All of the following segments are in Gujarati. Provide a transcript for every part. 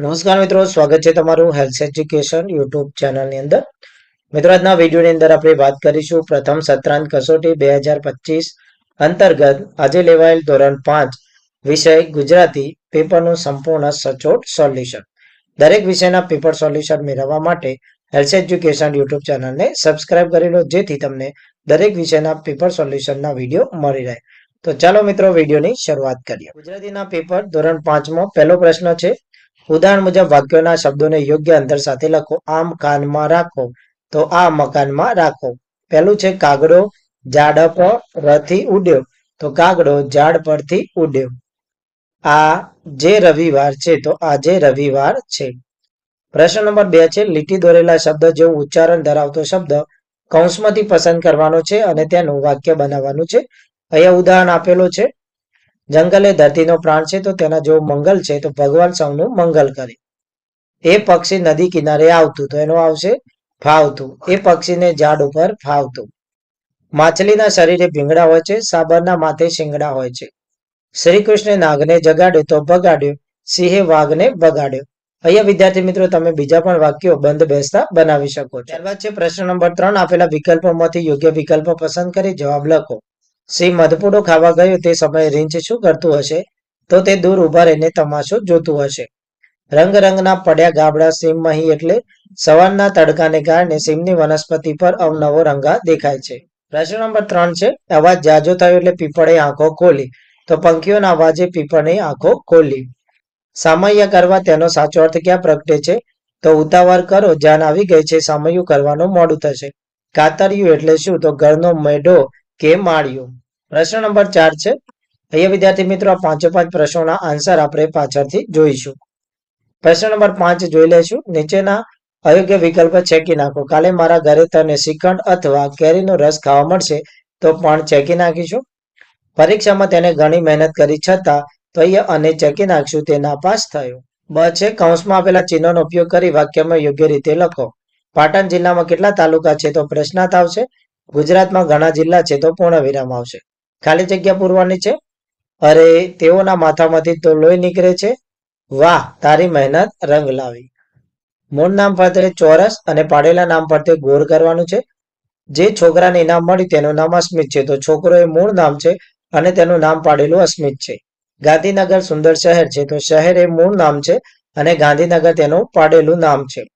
નમસ્કાર મિત્રો, સ્વાગત છે તમારું હેલ્થ એજ્યુકેશન યુટ્યુબ ચેનલની અંદર. મિત્રો, આજના વિડીયોની અંદર આપણે વાત કરીશું પ્રથમ સત્રાંત કસોટી બે હજાર પચીસ અંતર્ગત આજે લેવાયેલ ધોરણ પાંચ વિષય ગુજરાતી પેપરનું સંપૂર્ણ સચોટ સોલ્યુશન દરેક વિષયના પેપર સોલ્યુશન મેળવવા માટે હેલ્થ એજ્યુકેશન યુટ્યુબ ચેનલને સબસ્ક્રાઇબ કરી લો, જેથી તમને દરેક વિષયના પેપર સોલ્યુશનના વીડિયો મળી રહે. તો ચાલો મિત્રો વિડીયોની શરૂઆત કરીએ. ગુજરાતીના પેપર ધોરણ પાંચમાં પહેલો પ્રશ્ન છે ઉદાહરણ મુજબ, વાક્યોના શબ્દોને યોગ્ય અંતર સાથે લખો. આમ કાનમાં રાખો. તો આ મકાનમાં રાખો. પહેલું છે, કાગડો ઝાડ પર ઉડ્યો. તો કાગડો ઝાડ પરથી ઉડ્યો. આ જે રવિવાર છે, તો આજે રવિવાર છે. પ્રશ્ન નંબર બે છે, લીટી દોરેલા શબ્દ જેવું ઉચ્ચારણ ધરાવતો શબ્દ કૌંસમાંથી પસંદ કરવાનો છે અને તેનું વાક્ય બનાવવાનું છે. અહીંયા ઉદાહરણ આપેલું છે જંગલ એ ધરતીનો પ્રાણ છે, તો તેના જો મંગલ છે, તો ભગવાન સૌનું મંગલ કરે. એ પક્ષી નદી કિનારે આવતું, તો એનું આવશે ફાવતું. એ પક્ષીને ઝાડ ઉપર ફાવતું. માછલીના શરીરે ભીંગડા હોય છે, સાબરના માથે શિંગડા હોય છે. શ્રી કૃષ્ણે નાગને જગાડ્યો, તો બગાડ્યો સિંહે વાઘને બગાડ્યો અહીંયા વિદ્યાર્થી મિત્રો, તમે બીજા પણ વાક્યો બંધ બેસતા બનાવી શકો ત્યારબાદ છે પ્રશ્ન નંબર ત્રણ. આપેલા વિકલ્પોમાંથી યોગ્ય વિકલ્પ પસંદ કરી જવાબ લખો. સિંહ મધપૂડો ખાવા ગયો તે સમયે રીંછ શું કરતું હશે? તો તે દૂર ઊભા રહીને તમાશો જોતું હશે. રંગ રંગના પડ્યા ગાબડા સીમમહી એટલે સવારના તડકાને કારણે સિંહની વનસ્પતિ પર અવનવો રંગા દેખાય છે. પ્રશ્ન નંબર ત્રણ છે, અવાજ જાજો થયો એટલે પીપળે આંખો ખોલી. તો પંખીઓના અવાજે પીપળની આંખો ખોલી. સામૈયા કરવા તેનો સાચો અર્થ ક્યાં પ્રગટે છે? તો ઉતાવળ કરો, જાન આવી ગઈ છે, સામયું કરવાનું મોડું થશે. કાતરિયું એટલે શું? તો ઘરનો મેઢો કે માળીઓ પ્રશ્ન નંબર ચાર છે. અહીંયા વિદ્યાર્થી મિત્રો પાંચે પાંચ પ્રશ્નોના આન્સર આપણે પાછળથી જોઈશું. પ્રશ્ન નંબર પાંચ જોઈ લેશું. નીચેના અયોગ્ય વિકલ્પ છેકી નાખો કાલે મારા ઘરે તને શ્રીખંડ અથવા કેરીનો રસ ખાવા મળશે, તો પણ ચેકી નાખીશું. પરીક્ષામાં તેને ઘણી મહેનત કરી, છતાં તો અહીંયા અને ચેકી નાખશું તે નાપાસ થયો. બ છે, કૌંસમાં આપેલા ચિહ્નોનો ઉપયોગ કરી વાક્યમાં યોગ્ય રીતે લખો. પાટણ જિલ્લામાં કેટલા તાલુકા છે? તો પ્રશ્નાર્થ આવશે. ગુજરાતમાં ઘણા જિલ્લા છે તો પૂર્ણ વિરામ આવશે. ખાલી જગ્યા પૂરવાની છે? અરે, તેઓના માથામાંથી તો લોહી નીકળે છે. વાહ, તારી મહેનત રંગ લાવી. મૂળ નામ ફરતે ચોરસ અને પાડેલા નામ ફરતે ગોળ કરવાનું છે. જે છોકરાને ઇનામ મળ્યું તેનું નામ અસ્મિત છે. તો છોકરો એ મૂળ નામ છે અને તેનું નામ પાડેલું અસ્મિત છે. ગાંધીનગર સુંદર શહેર છે. તો શહેર એ મૂળ નામ છે અને ગાંધીનગર તેનું પાડેલું નામ છે.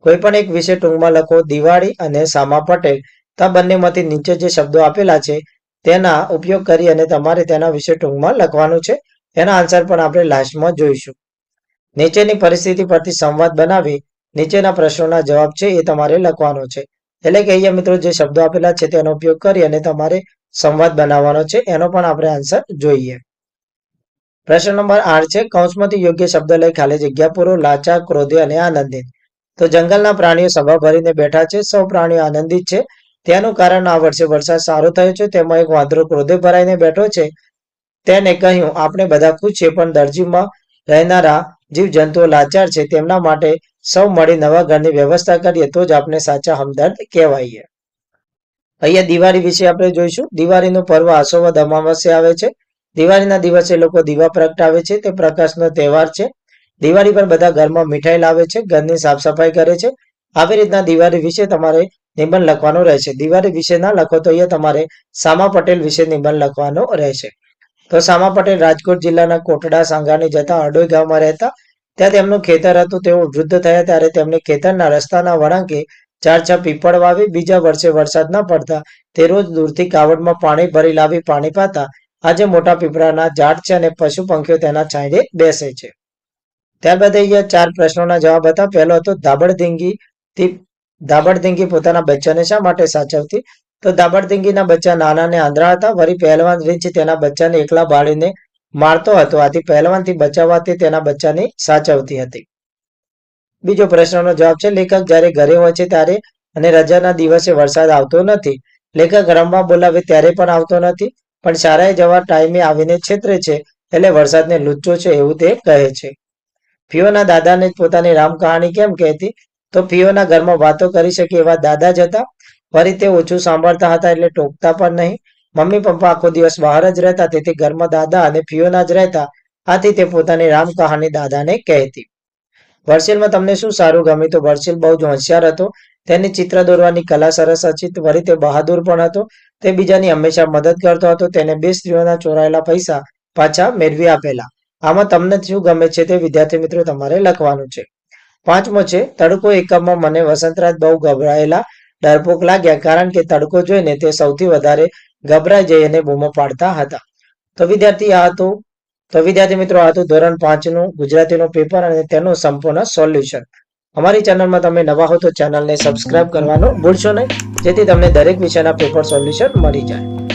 કોઈ પણ એક વિશે ટૂંકમાં લખો. દિવાળી અને સામા પટેલ તો બંનેમાંથી નીચે જે શબ્દો આપેલા છે, તેના ઉપયોગ કરી અને તમારે તેના વિશે ટૂંકમાં લખવાનું છે. એના આન્સર પણ આપણે લાસ્ટમાં જોઈશું. નીચેની પરિસ્થિતિ પરથી સંવાદ બનાવી, નીચેના પ્રશ્નોના જવાબ છે એ તમારે લખવાનો છે. એટલે કે અહીંયા મિત્રો જે શબ્દો આપેલા છે તેનો ઉપયોગ કરી અને તમારે સંવાદ બનાવવાનો છે, એનો પણ આપણે આન્સર જોઈએ. પ્રશ્ન નંબર આઠ છે, કૌંસમાંથી યોગ્ય શબ્દ લઈ ખાલી જગ્યા પૂરો લાચા ક્રોધે અને આનંદિત તો જંગલના પ્રાણીઓ સભા ભરીને બેઠા છે, સૌ પ્રાણીઓ આનંદિત છે. તેનું કારણ આ વર્ષે વરસાદ સારો થયો છે, તેમાં એક વાંદરો ક્રોધે ભરાઈને બેઠો છે. તેને કહ્યું, આપણે બધા ખુશ છે પણ દરજીમાં રહેનારા જીવ જંતુઓ લાચાર છે. તેમના માટે સૌ મળી નવા ઘરની વ્યવસ્થા કરીએ, તો જ આપણે સાચા હમદર્દ કહેવાઈએ. અહીંયા દિવાળી વિશે આપણે જોઈશું. દિવાળીનું પર્વ આસોવદ અમાવસ્યા આવે છે. દિવાળીના દિવસે લોકો દીવા પ્રગટાવે છે. તે પ્રકાશનો તહેવાર છે. દિવાળી પર બધા ઘરમાં મીઠાઈ લાવે છે. ઘરની સાફ સફાઈ કરે છે. આવી રીતના દિવાળી વિશે તમારે નિબંધ લખવાનો રહેશે. દિવાળી વિશે ના લખો તો અહીંયા તમારે સામા પટેલ વિશે નિબંધ લખવાનો રહેશે. તો સામા પટેલ રાજકોટ જિલ્લાના કોટડા સાંગાની જતા અડોઈ ગામમાં રહેતા. ત્યાં તેમનું ખેતર હતું. તેઓ વૃદ્ધ થયા ત્યારે તેમને ખેતરના રસ્તાના વળાંકે ચાર છ પીપળ વાવી બીજા વર્ષે વરસાદ ન પડતા તે રોજ દૂરથી કાવડમાં પાણી ભરી લાવી પાણી પાતા આજે મોટા પીપળાના ઝાડ છે અને પશુ પંખીઓ તેના છાંયડે બેસે છે. ત્યારબાદ અહીંયા ચાર પ્રશ્નોના જવાબ હતા. પહેલો હતો ધાબળધીંગી થી ધાબળધીંગી પોતાના બચ્ચાને શા માટે સાચવતી? તો ધાબળધીંગીના બચ્ચા નાના ને આંધળા હતા. વળી પહેલવાન રીંછ તેના બચ્ચાને એકલા બાળીને મારતો હતો. આથી પહેલવાનથી બચાવવાથી તેના બચ્ચાને સાચવતી હતી. બીજો પ્રશ્નનો જવાબ છે, લેખક જ્યારે ઘરે હોય છે ત્યારે અને રજાના દિવસે વરસાદ આવતો નથી. લેખક રમવા બોલાવે ત્યારે પણ આવતો નથી. પણ શાળાએ જવા ટાઈમે આવીને છેતરે છે. એટલે વરસાદને લુચ્ચો છે એવું તે કહે છે. ફિયોના દાદાને પોતાની રામ કહાણી કેમ કહેતી? તો ફિયોના ઘરમાં વાતો કરી શકે એવા દાદા જ હતા. ફરી તે ઓછું સાંભળતા હતા એટલે ટોકતા પણ નહીં. મમ્મી, પપ્પા આખો દિવસ બહાર જ રહેતા, તેથી ઘરમાં દાદા અને ફિયોના જ રહેતા. આથી તે પોતાની રામ કહાની દાદાને કહેતી. વર્ષિલમાં તમને શું સારું ગમ્યું? તો વર્ષિલ બહુ જ હોશિયાર હતો. તેની ચિત્ર દોરવાની કલા સરસ હતી. વળી તે બહાદુર પણ હતો. તે બીજાની હંમેશા મદદ કરતો હતો. તેને બે સ્ત્રીઓના ચોરાયેલા પૈસા પાછા મેળવી આપેલા. આમાં તમને શું ગમે છે તે વિદ્યાર્થી મિત્રો તમારે લખવાનું છે. પાંચમો છે, તડકો એકમમાં મને વસંતરાજ બહુ ગભરાયેલા ડરપોક લાગ્યા કારણ કે તડકો જોઈને તે સૌથી વધારે ગભરાઈ જઈ અને બૂમો પાડતા હતા. તો વિદ્યાર્થી, આ હતું. તો વિદ્યાર્થી મિત્રો, આ હતું ધોરણ પાંચનું ગુજરાતીનું પેપર અને તેનું સંપૂર્ણ સોલ્યુશન. અમારી ચેનલમાં તમે નવા હો તો ચેનલને સબસ્ક્રાઇબ કરવાનું ભૂલશો નહીં, જેથી તમને દરેક વિષયના પેપર સોલ્યુશન મળી જાય.